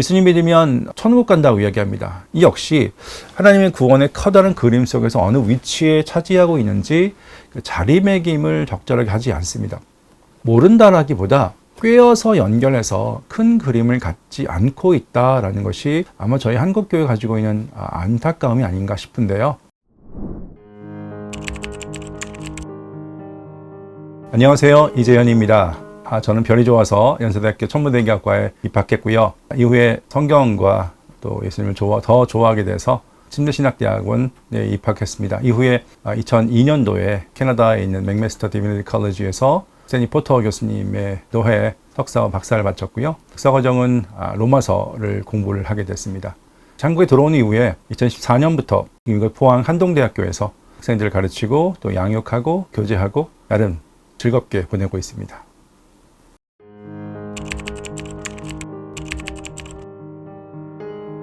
예수님 믿으면 천국 간다고 이야기합니다. 이 역시 하나님의 구원의 커다란 그림 속에서 어느 위치에 차지하고 있는지 그 자리매김을 적절하게 하지 않습니다. 모른다라기보다 꿰어서 연결해서 큰 그림을 갖지 않고 있다라는 것이 아마 저희 한국교회 가지고 있는 아, 안타까움이 아닌가 싶은데요. 안녕하세요. 이재현입니다. 아, 저는 별이 좋아서 연세대학교 천문대기학과에 입학했고요. 이후에 성경과 또 예수님을 좋아, 더 좋아하게 돼서 침대신학대학원에 입학했습니다. 이후에 2002년도에 캐나다에 있는 맥메스터 디비니티 컬리지에서 세니 포터 교수님의 노회 석사와 박사를 마쳤고요. 석사 과정은 아, 로마서를 공부를 하게 됐습니다. 한국에 들어온 이후에 2014년부터 미국 포항 한동대학교에서 학생들을 가르치고 또 양육하고 교제하고 나름 즐겁게 보내고 있습니다.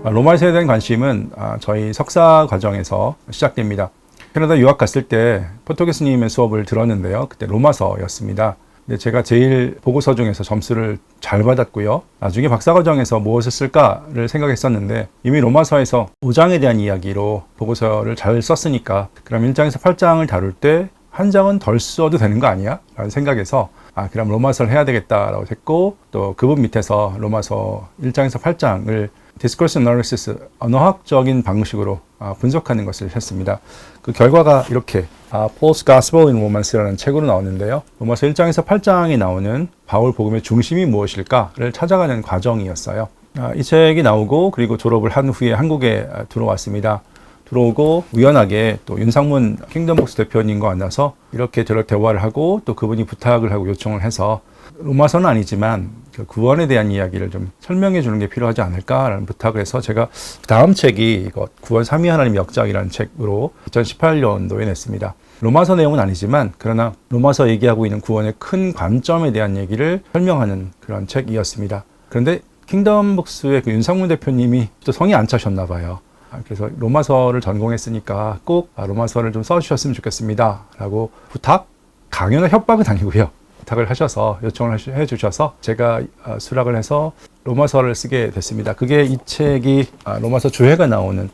로마서에 대한 관심은 아, 저희 석사 과정에서 시작됩니다. 캐나다 유학 갔을 때 포토 교수님의 수업을 들었는데요. 그때 로마서였습니다. 근데 제가 제일 보고서 중에서 점수를 잘 받았고요. 나중에 박사 과정에서 무엇을 쓸까를 생각했었는데 이미 로마서에서 5장에 대한 이야기로 보고서를 잘 썼으니까 그럼 1장에서 8장을 다룰 때 한 장은 덜 써도 되는 거 아니야? 라는 생각에서 아 그럼 로마서를 해야 되겠다라고 했고 또 그 분 밑에서 로마서 1장에서 8장을 디스코스 어널리시스 언어학적인 방식으로 아, 분석하는 것을 했습니다. 그 결과가 이렇게 아, Paul's Gospel in Romans라는 책으로 나오는데요. 로마서 1장에서 8장에 나오는 바울 복음의 중심이 무엇일까를 찾아가는 과정이었어요. 아, 이 책이 나오고 그리고 졸업을 한 후에 한국에 아, 들어왔습니다. 들어오고 우연하게 또 윤상문 킹덤복스 대표님과 만나서 이렇게 저렇게 대화를 하고 또 그분이 부탁을 하고 요청을 해서 로마서는 아니지만 그 구원에 대한 이야기를 좀 설명해 주는 게 필요하지 않을까라는 부탁을 해서 제가 다음 책이 이거 구원 삼위 하나님 역작이라는 책으로 2018년도에 냈습니다. 로마서 내용은 아니지만 그러나 로마서 얘기하고 있는 구원의 큰 관점에 대한 얘기를 설명하는 그런 책이었습니다. 그런데 킹덤북스의 그 윤상문 대표님이 또 성이 안 차셨나 봐요. 아, 그래서 로마서를 전공했으니까 꼭 아, 로마서를 좀 써주셨으면 좋겠습니다. 라고 부탁, 강연의 협박은 아니고요. 부탁을 하셔서 요청을 해 주셔서 제가 아, 수락을 해서 로마서를 쓰게 됐습니다. 그게 이 책이 로마서 주회가 나오는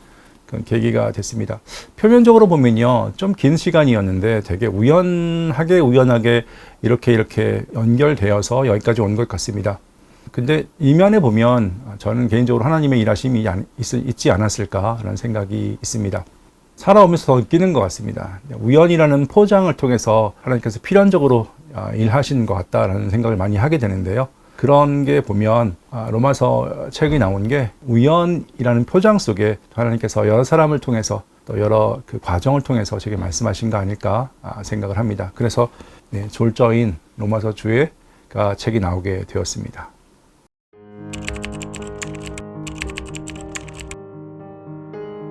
그 계기가 됐습니다. 표면적으로 보면요, 좀 긴 시간이었는데 되게 우연하게 우연하게 이렇게 이렇게 연결되어서 여기까지 온 것 같습니다. 근데 이면에 보면 저는 개인적으로 하나님의 일하심이 있지 않았을까라는 생각이 있습니다. 살아오면서 더 느끼는 것 같습니다. 우연이라는 포장을 통해서 하나님께서 필연적으로 일하신 것 같다라는 생각을 많이 하게 되는데요. 그런 게 보면 로마서 책이 나온 게 우연이라는 표장 속에 하나님께서 여러 사람을 통해서 또 여러 그 과정을 통해서 제게 말씀하신 거 아닐까 생각을 합니다. 그래서 네, 졸저인 로마서 주에가 책이 나오게 되었습니다.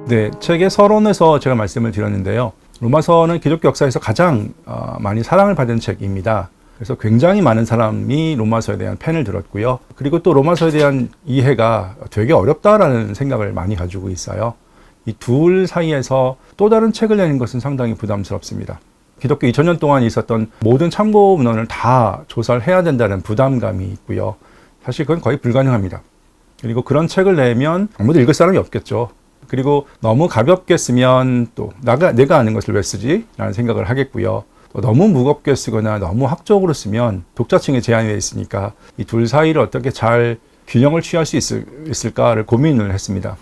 네, 책의 서론에서 제가 말씀을 드렸는데요. 로마서는 기독교 역사에서 가장 어, 많이 사랑을 받은 책입니다. 그래서 굉장히 많은 사람이 로마서에 대한 펜을 들었고요. 그리고 또 로마서에 대한 이해가 되게 어렵다라는 생각을 많이 가지고 있어요. 이 둘 사이에서 또 다른 책을 내는 것은 상당히 부담스럽습니다. 기독교 2000년 동안 있었던 모든 참고 문헌을 다 조사를 해야 된다는 부담감이 있고요. 사실 그건 거의 불가능합니다. 그리고 그런 책을 내면 아무도 읽을 사람이 없겠죠. 그리고 너무 가볍게 쓰면 또 나가 내가 아는 것을 왜 쓰지? 라는 생각을 하겠고요. 또 너무 무겁게 쓰거나 너무 학적으로 쓰면 독자층에 제한이 있으니까 이 둘 사이를 어떻게 잘 균형을 취할 수 있을, 있을까를 고민을 했습니다.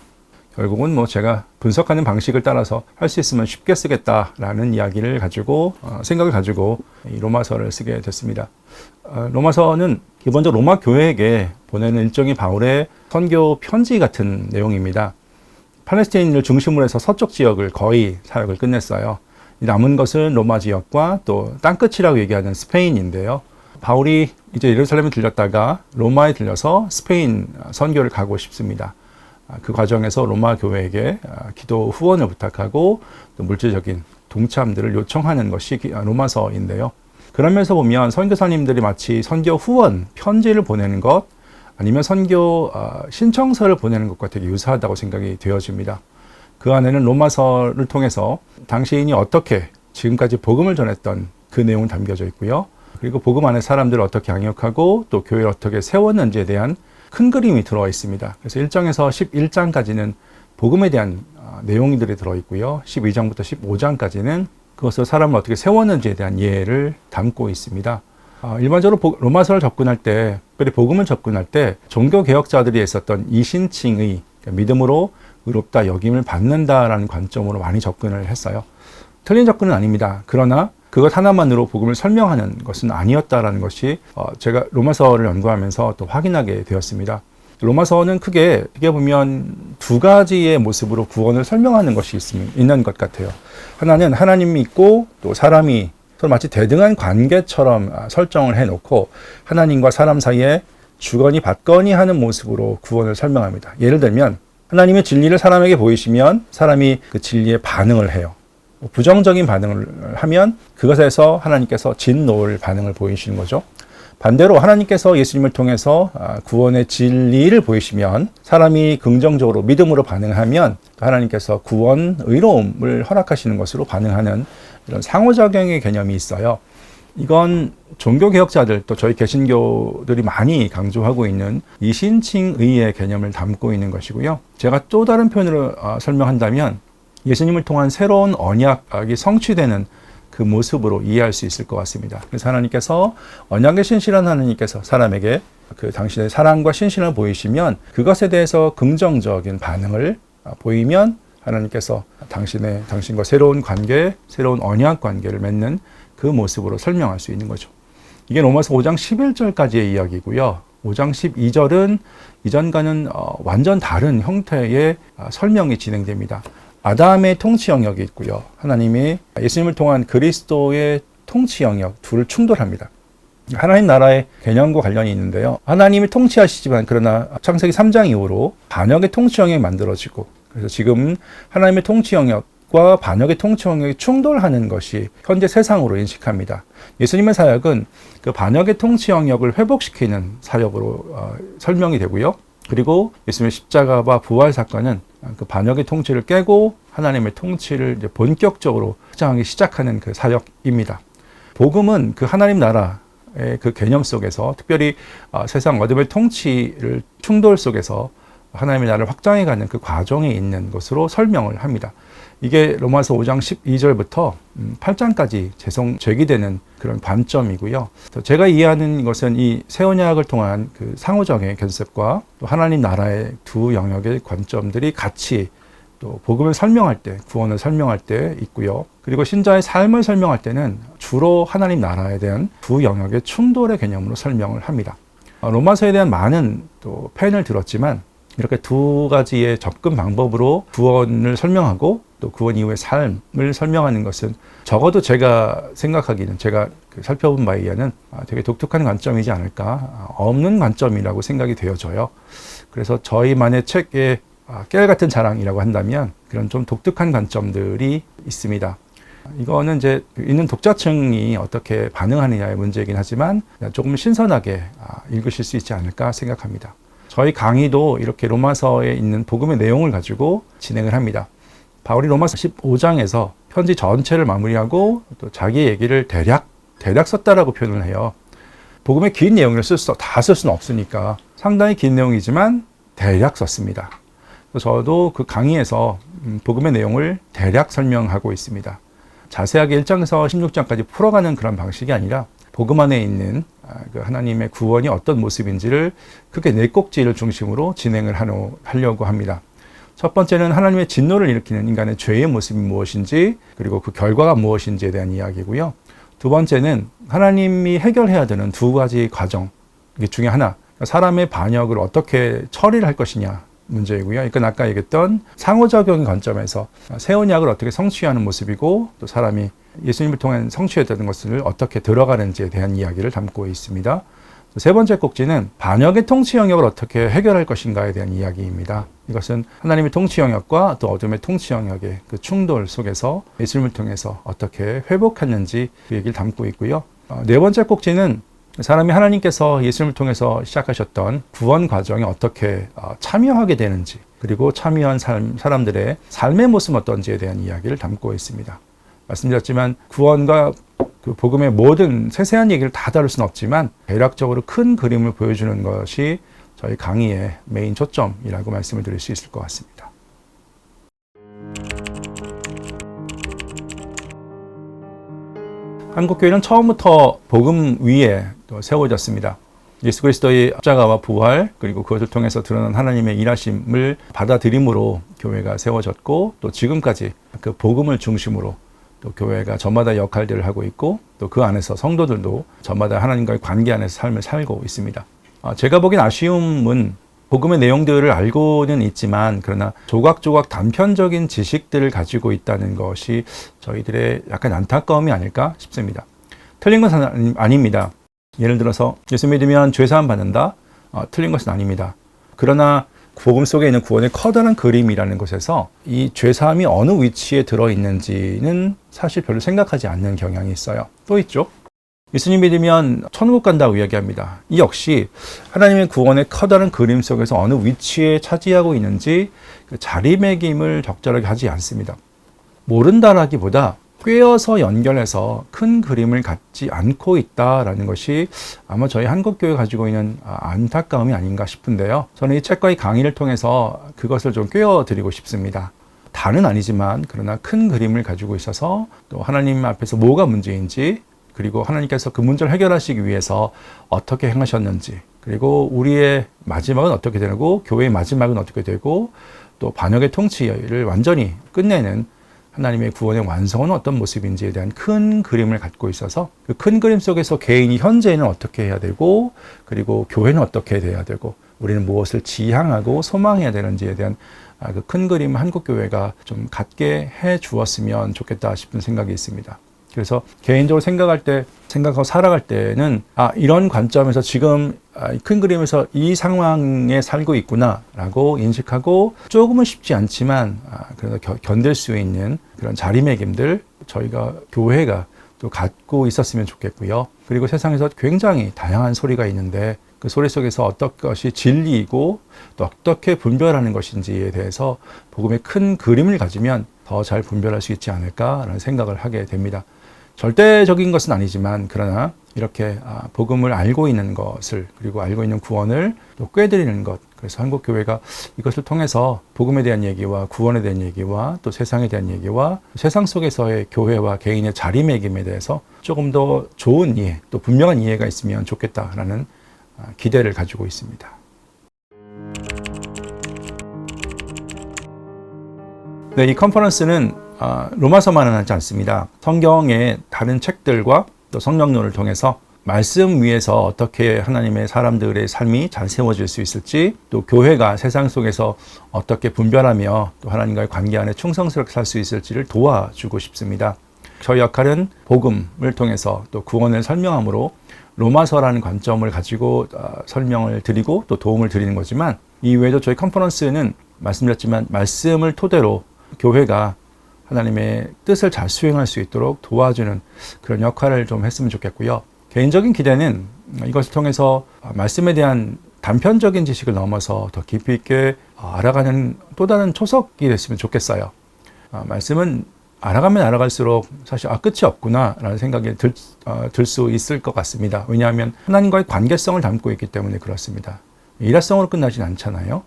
결국은 뭐 제가 분석하는 방식을 따라서 할 수 있으면 쉽게 쓰겠다라는 이야기를 가지고 어, 생각을 가지고 이 로마서를 쓰게 됐습니다. 어, 로마서는 기본적으로 로마 교회에게 보내는 일종의 바울의 선교 편지 같은 내용입니다. 팔레스타인을 중심으로 해서 서쪽 지역을 거의 사역을 끝냈어요. 남은 것은 로마 지역과 또 땅끝이라고 얘기하는 스페인인데요. 바울이 이제 예루살렘에 들렸다가 로마에 들려서 스페인 선교를 가고 싶습니다. 그 과정에서 로마 교회에게 기도 후원을 부탁하고 또 물질적인 동참들을 요청하는 것이 로마서인데요. 그러면서 보면 선교사님들이 마치 선교 후원 편지를 보내는 것 아니면 선교 신청서를 보내는 것과 되게 유사하다고 생각이 되어집니다. 그 안에는 로마서를 통해서 당시인이 어떻게 지금까지 복음을 전했던 그 내용은 담겨져 있고요. 그리고 복음 안에 사람들을 어떻게 양육하고 또 교회를 어떻게 세웠는지에 대한 큰 그림이 들어 있습니다. 그래서 1장에서 11장까지는 복음에 대한 아, 내용들이 들어 있고요. 12장부터 15장까지는 그것을 사람을 어떻게 세웠는지에 대한 이해를 담고 있습니다. 아, 일반적으로 보- 로마서를 접근할 때, 특별히 복음을 접근할 때 종교 개혁자들이 했었던 이신칭의 그러니까 믿음으로 의롭다 여김을 받는다라는 관점으로 많이 접근을 했어요. 틀린 접근은 아닙니다. 그러나 그것 하나만으로 복음을 설명하는 것은 아니었다라는 것이 어, 제가 로마서를 연구하면서 또 확인하게 되었습니다. 로마서는 크게 크게 보면 두 가지의 모습으로 구원을 설명하는 것이 있, 있는 것 같아요. 하나는 하나님이 있고 또 사람이 서로 마치 대등한 관계처럼 아, 설정을 해놓고 하나님과 사람 사이에 주거니 받거니 하는 모습으로 구원을 설명합니다. 예를 들면 하나님의 진리를 사람에게 보이시면 사람이 그 진리에 반응을 해요. 뭐 부정적인 반응을 하면 그것에서 하나님께서 진노를 반응을 보이시는 거죠. 반대로 하나님께서 예수님을 통해서 아, 구원의 진리를 보이시면 사람이 긍정적으로 믿음으로 반응하면 하나님께서 구원 의로움을 허락하시는 것으로 반응하는 이런 상호작용의 개념이 있어요. 이건 종교 개혁자들 또 저희 개신교들이 많이 강조하고 있는 이신칭의의 개념을 담고 있는 것이고요. 제가 또 다른 표현으로 어, 설명한다면 예수님을 통한 새로운 언약이 성취되는 그 모습으로 이해할 수 있을 것 같습니다. 그래서 하나님께서 언약의 신실한 하나님께서 사람에게 그 당신의 사랑과 신실을 보이시면 그것에 대해서 긍정적인 반응을 아, 보이면 하나님께서 당신의 당신과 새로운 관계, 새로운 언약 관계를 맺는 그 모습으로 설명할 수 있는 거죠. 이게 로마서 5장 11절까지의 이야기고요. 5장 12절은 이전과는 어, 완전 다른 형태의 아, 설명이 진행됩니다. 아담의 통치 영역이 있고요. 하나님이 예수님을 통한 그리스도의 통치 영역 둘을 충돌합니다. 하나님 나라의 개념과 관련이 있는데요. 하나님이 통치하시지만 그러나 창세기 3장 이후로 반역의 통치 영역이 만들어지고 그래서 지금 하나님의 통치 영역과 반역의 통치 영역이 충돌하는 것이 현재 세상으로 인식합니다. 예수님의 사역은 그 반역의 통치 영역을 회복시키는 사역으로 어, 설명이 되고요. 그리고 예수님의 십자가와 부활 사건은 그 반역의 통치를 깨고 하나님의 통치를 이제 본격적으로 확장하기 시작하는 그 사역입니다. 복음은 그 하나님 나라의 그 개념 속에서 특별히 어, 세상 어둠의 통치를 충돌 속에서 하나님의 나라를 확장해가는 그 과정에 있는 것으로 설명을 합니다. 이게 로마서 5장 12절부터 8장까지 재성 제기되는 그런 관점이고요. 또 제가 이해하는 것은 이 새언약을 통한 그 상호적인 견습과 또 하나님 나라의 두 영역의 관점들이 같이 또 복음을 설명할 때, 구원을 설명할 때 있고요. 그리고 신자의 삶을 설명할 때는 주로 하나님 나라에 대한 두 영역의 충돌의 개념으로 설명을 합니다. 어, 로마서에 대한 많은 또 펜을 들었지만 이렇게 두 가지의 접근 방법으로 구원을 설명하고 또 구원 이후의 삶을 설명하는 것은 적어도 제가 생각하기는 제가 그 살펴본 바에 의하면 아, 되게 독특한 관점이지 않을까 아, 없는 관점이라고 생각이 되어져요. 그래서 저희만의 책에 아, 깨알 같은 자랑이라고 한다면 그런 좀 독특한 관점들이 있습니다. 이거는 이제 있는 독자층이 어떻게 반응하느냐의 문제이긴 하지만 조금 신선하게 아, 읽으실 수 있지 않을까 생각합니다. 저희 강의도 이렇게 로마서에 있는 복음의 내용을 가지고 진행을 합니다. 바울이 로마서 15장에서 편지 전체를 마무리하고 또 자기 얘기를 대략 대략 썼다라고 표현을 해요. 복음의 긴 내용을 쓸수다쓸 수는 없으니까 상당히 긴 내용이지만 대략 썼습니다. 저도 그 강의에서 음, 복음의 내용을 대략 설명하고 있습니다. 자세하게 1장에서 16장까지 풀어가는 그런 방식이 아니라 복음 안에 있는 아, 그 하나님의 구원이 어떤 모습인지를 크게 네 꼭지를 중심으로 진행을 하려고 합니다. 첫 번째는 하나님의 진노를 일으키는 인간의 죄의 모습이 무엇인지 그리고 그 결과가 무엇인지에 대한 이야기고요. 두 번째는 하나님이 해결해야 되는 두 가지 과정 중에 하나 사람의 반역을 어떻게 처리를 할 것이냐 문제이고요. 이건 아까 얘기했던 상호작용의 관점에서 새 언약을 어떻게 성취하는 모습이고 또 사람이 예수님을 통한 성취해야 되는 것을 어떻게 들어가는지에 대한 이야기를 담고 있습니다. 세 번째 꼭지는 반역의 통치 영역을 어떻게 해결할 것인가에 대한 이야기입니다. 이것은 하나님의 통치 영역과 또 어둠의 통치 영역의 그 충돌 속에서 예수님을 통해서 어떻게 회복했는지 그 얘기를 담고 있고요. 어, 네 번째 꼭지는 사람이 하나님께서 예수님을 통해서 시작하셨던 구원 과정에 어떻게 어, 참여하게 되는지 그리고 참여한 삶, 사람들의 삶의 모습 어떤지에 대한 이야기를 담고 있습니다. 말씀드렸지만 구원과 그 복음의 모든 세세한 얘기를 다 다룰 수는 없지만 대략적으로 큰 그림을 보여주는 것이 저희 강의의 메인 초점이라고 말씀을 드릴 수 있을 것 같습니다. 한국교회는 처음부터 복음 위에 또 세워졌습니다. 예수 그리스도의 십자가와 부활 그리고 그것을 통해서 드러난 하나님의 일하심을 받아들임으로 교회가 세워졌고 또 지금까지 그 복음을 중심으로 또 교회가 저마다 역할들을 하고 있고 또 그 안에서 성도들도 저마다 하나님과의 관계 안에서 삶을 살고 있습니다. 아, 제가 보기엔 아쉬움은 복음의 내용들을 알고는 있지만 그러나 조각조각 단편적인 지식들을 가지고 있다는 것이 저희들의 약간 안타까움이 아닐까 싶습니다. 틀린 것은 아닙니다. 예를 들어서 예수 믿으면 죄사함 받는다. 어, 틀린 것은 아닙니다. 그러나 복음 속에 있는 구원의 커다란 그림이라는 것에서 이 죄사함이 어느 위치에 들어 있는지는 사실 별로 생각하지 않는 경향이 있어요. 또 있죠. 예수님 믿으면 천국 간다고 이야기합니다. 이 역시 하나님의 구원의 커다란 그림 속에서 어느 위치에 차지하고 있는지 그 자리매김을 적절하게 하지 않습니다. 모른다라기보다 꿰어서 연결해서 큰 그림을 갖지 않고 있다라는 것이 아마 저희 한국교회 가지고 있는 아, 안타까움이 아닌가 싶은데요. 저는 이 책과 이 강의를 통해서 그것을 좀 꿰어드리고 싶습니다. 다는 아니지만 그러나 큰 그림을 가지고 있어서 또 하나님 앞에서 뭐가 문제인지 그리고 하나님께서 그 문제를 해결하시기 위해서 어떻게 행하셨는지 그리고 우리의 마지막은 어떻게 되고 교회의 마지막은 어떻게 되고 또 반역의 통치를 완전히 끝내는 하나님의 구원의 완성은 어떤 모습인지에 대한 큰 그림을 갖고 있어서 그 큰 그림 속에서 개인이 현재는 어떻게 해야 되고 그리고 교회는 어떻게 돼야 되고 우리는 무엇을 지향하고 소망해야 되는지에 대한 아, 그큰 그림 한국 교회가 좀 갖게 해 주었으면 좋겠다 싶은 생각이 있습니다. 그래서 개인적으로 생각할 때 생각하고 살아갈 때는 아 이런 관점에서 지금 아, 이큰 그림에서 이 상황에 살고 있구나라고 인식하고 조금은 쉽지 않지만 아, 그래도 겨- 견딜 수 있는 그런 자리매김들 저희가 교회가 또 갖고 있었으면 좋겠고요. 그리고 세상에서 굉장히 다양한 소리가 있는데 그 소리 속에서 어떤 것이 진리이고 또 어떻게 분별하는 것인지에 대해서 복음의 큰 그림을 가지면 더 잘 분별할 수 있지 않을까라는 생각을 하게 됩니다. 절대적인 것은 아니지만 그러나 이렇게 아, 복음을 알고 있는 것을 그리고 알고 있는 구원을 또 꿰드리는 것 그래서 한국 교회가 이것을 통해서 복음에 대한 얘기와 구원에 대한 얘기와 또 세상에 대한 얘기와 세상 속에서의 교회와 개인의 자리매김에 대해서 조금 더 좋은 이해 또 분명한 이해가 있으면 좋겠다라는 아, 기대를 가지고 있습니다. 네, 이 컨퍼런스는 아, 로마서만은 하지 않습니다. 성경의 다른 책들과 또 성령론을 통해서 말씀 위에서 어떻게 하나님의 사람들의 삶이 잘 세워질 수 있을지 또 교회가 세상 속에서 어떻게 분별하며 또 하나님과의 관계 안에 충성스럽게 살 수 있을지를 도와주고 싶습니다. 저희 역할은 복음을 통해서 또 구원을 설명함으로 로마서라는 관점을 가지고 어, 설명을 드리고 또 도움을 드리는 거지만 이외에도 저희 컨퍼런스는 말씀드렸지만 말씀을 토대로 교회가 하나님의 뜻을 잘 수행할 수 있도록 도와주는 그런 역할을 좀 했으면 좋겠고요. 개인적인 기대는 이것을 통해서 말씀에 대한 단편적인 지식을 넘어서 더 깊이 있게 알아가는 또 다른 초석이 됐으면 좋겠어요. 아, 말씀은 알아가면 알아갈수록 사실 아 끝이 없구나라는 생각이 들 수 있을 것 같습니다. 왜냐하면 하나님과의 관계성을 담고 있기 때문에 그렇습니다. 일화성으로 끝나진 않잖아요.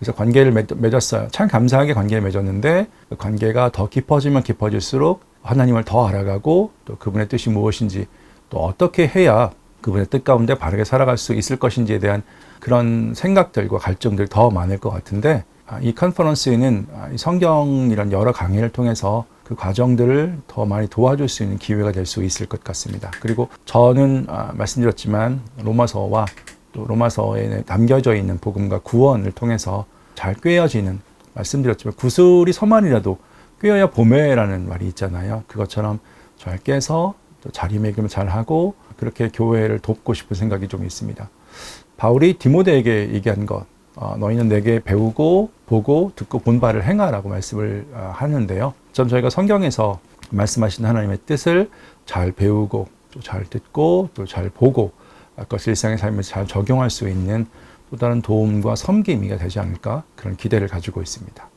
그래서 관계를 맺, 맺었어요. 참 감사하게 관계를 맺었는데 그 관계가 더 깊어지면 깊어질수록 하나님을 더 알아가고 또 그분의 뜻이 무엇인지 또 어떻게 해야 그분의 뜻 가운데 바르게 살아갈 수 있을 것인지에 대한 그런 생각들과 갈증들 더 많을 것 같은데 아, 이 컨퍼런스에는 아, 이 성경이란 여러 강의를 통해서 그 과정들을 더 많이 도와줄 수 있는 기회가 될 수 있을 것 같습니다. 그리고 저는 아, 말씀드렸지만 로마서와 또 로마서에 담겨져 있는 복음과 구원을 통해서 잘 꿰어지는 말씀드렸지만 구슬이 서만이라도 꿰어야 봄에라는 말이 있잖아요. 그것처럼 잘 깨서 또 자리매김을 잘 하고 그렇게 교회를 돕고 싶은 생각이 좀 있습니다. 바울이 디모데에게 얘기한 것, 어, 너희는 내게 배우고 보고 듣고 본 바를 행하라고 말씀을 어, 하는데요. 전 저희가 성경에서 말씀하신 하나님의 뜻을 잘 배우고 또 잘 듣고 또 잘 보고 그것을 일상의 삶에 잘 적용할 수 있는 또 다른 도움과 섬김이가 되지 않을까 그런 기대를 가지고 있습니다.